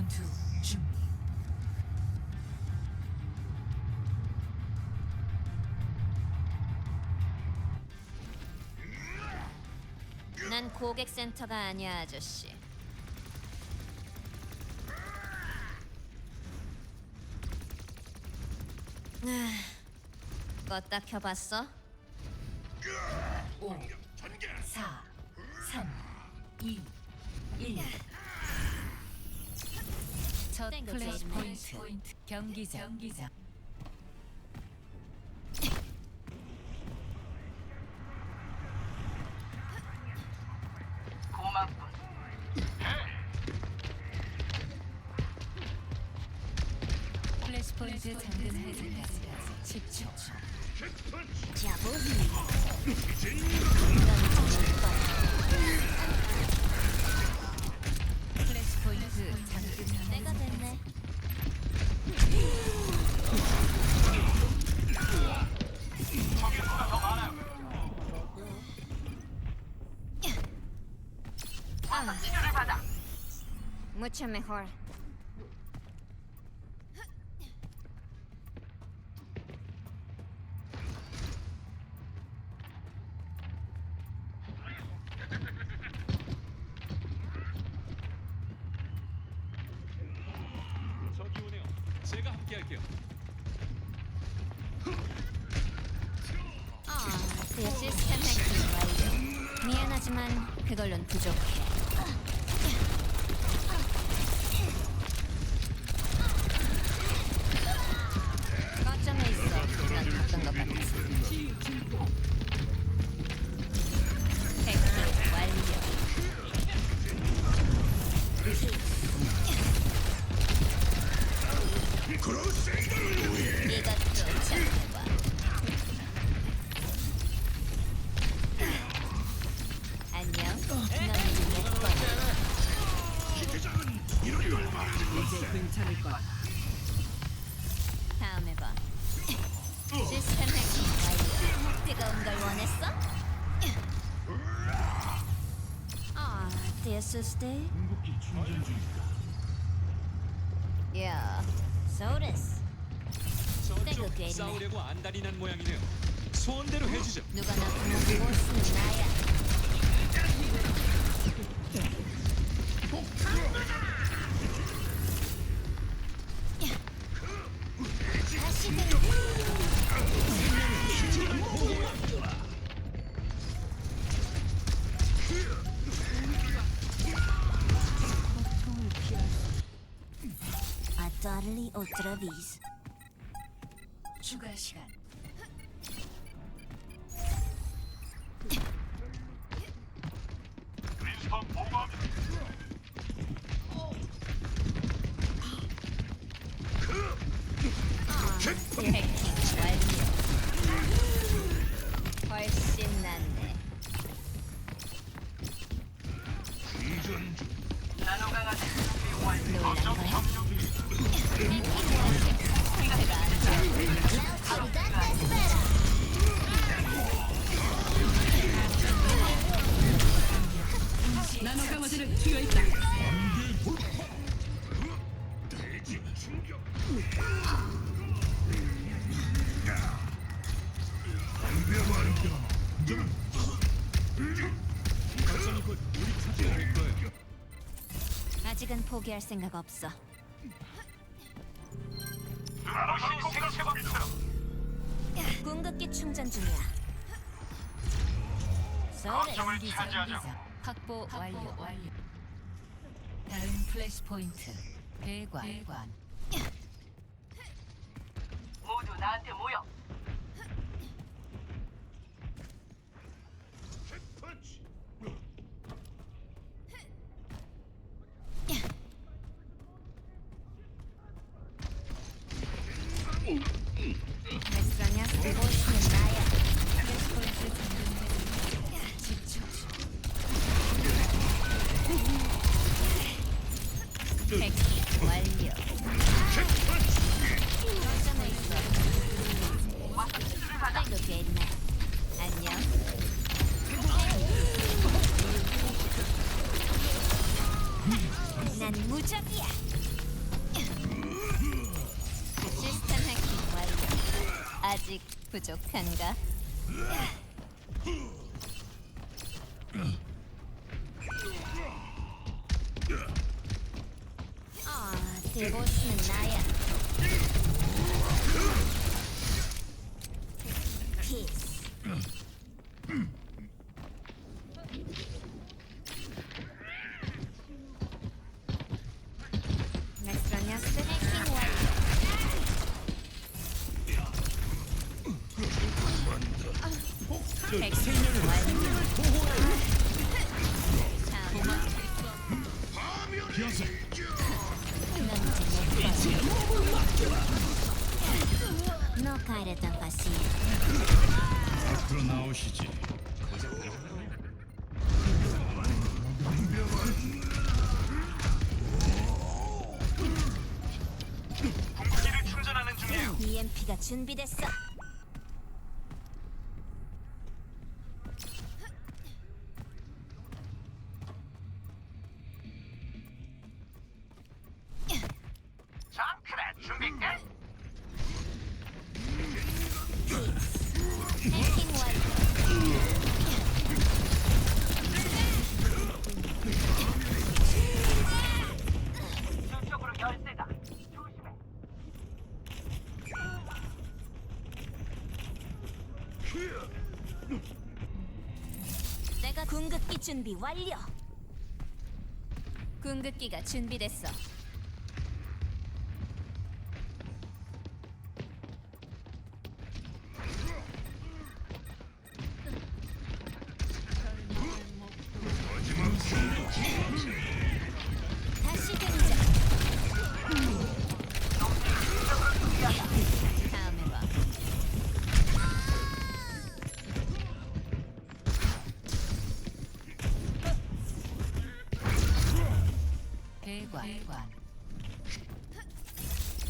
전투 준비. 난 고객센터가 아니야, 아저씨. 아, 껐다 켜봤어? 5, 4, 3, 2, 1. 첫 플래시. 포인트. 포인트. 경기장. 경기장. 플래시 포인트 잠금 해제까지 10초. 플래시 Mucho mejor. 저기 오네요. 제가 함께 할게요. 아, 그 시스템 해킹 완료. 미안하지만 그걸론 부족해. This is the. Yeah, so this. 저쪽 싸우려고 안달이 난 모양이네요. 소원대로 해주죠. 누가 나 부르는 보스는 나야. Vez. 추가 시간. 해킹 완료. 훨씬 낫네. 거야? 해킹 완료. 나노 있다. 거점 아직은 포기할 생각 없어. 궁극기 충전 중이야. 쏘리. 경기장. 확보 완료. 다음 플래시 포인트. 배관. 모두 나한테 모여. 난 무적이야. 부족한가? 아, 대본. No caeré tan fácil. 앞으로 나오시지. EMP가 준비됐어. 준비 완료. 궁극기가 준비됐어. 배관.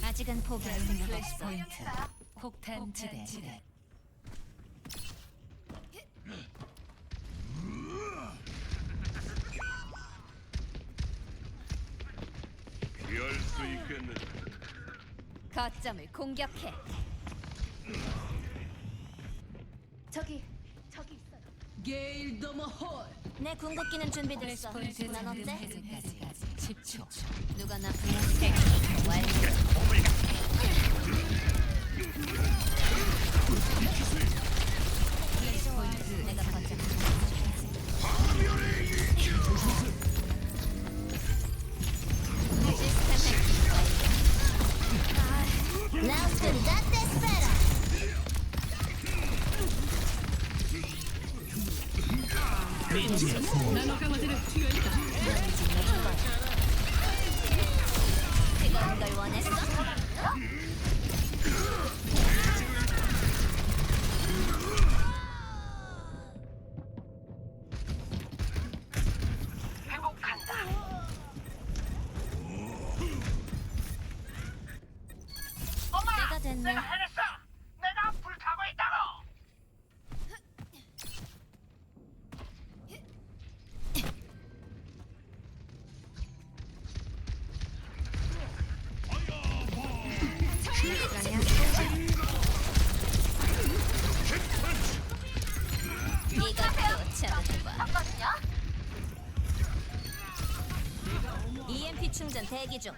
아직은 포기할 다음 생각 없어. 포인트. 폭탄 지대. 피할 수 있겠는. 거점을 공격해. 저기 저기 있어요. 게일 더머 홀. 내 궁극기는 준비됐어. 포인트 난 어때? 해제까지 10초. 누가 나 불렀어? 완료. 플래시 포인트 내가 거점. Now scordate spera. 나노 강화제를 투여했다. 충전 대기 중.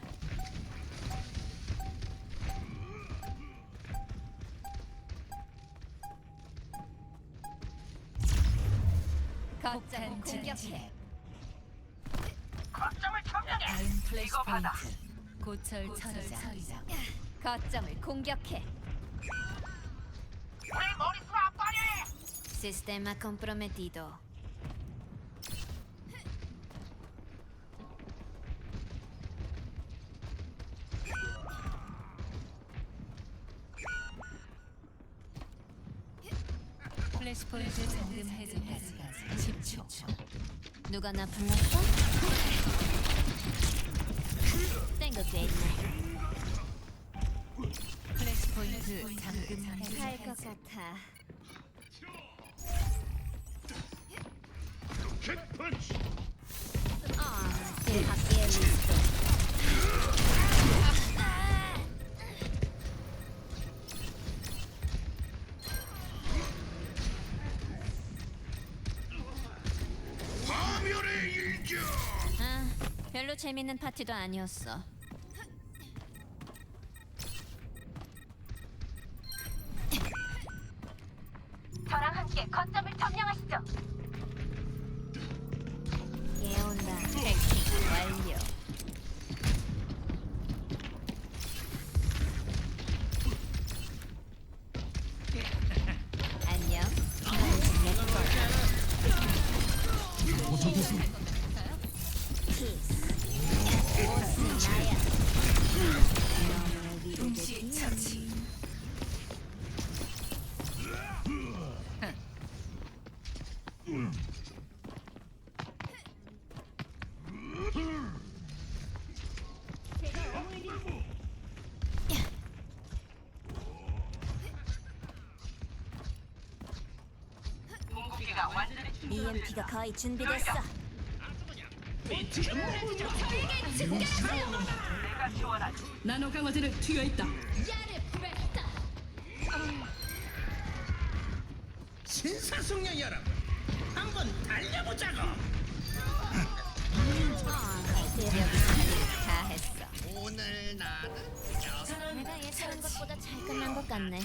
거점 폭탄 지대. 공격해. 거점을 점령해. 다음 플래시 이거 받아. 포인트. 고철 처리장. 거점을 공격해. 우리 머릿수 앞발이해. Sistema comprometido. 플래시 포인트 잠금 해제까지 10초. 누가 나 불렀어? 땡글게 있네. 플래시 포인트 잠금 해제. 갈것 같아. 킥펀치. 아, 내 밖에 리스 별로 재밌는 파티도 아니었어. 저랑 함께 거점을 점령하시죠. 예온다. 해킹 완료. 안녕. 넌 이제 EMP가 거의 준비됐어. 나노 강화제를 투여했다. 신사숙녀 여러분, 한번 달려보자고. 다 했어. 오늘 나는 내가 예상한 것보다 잘 끝난 것 같네.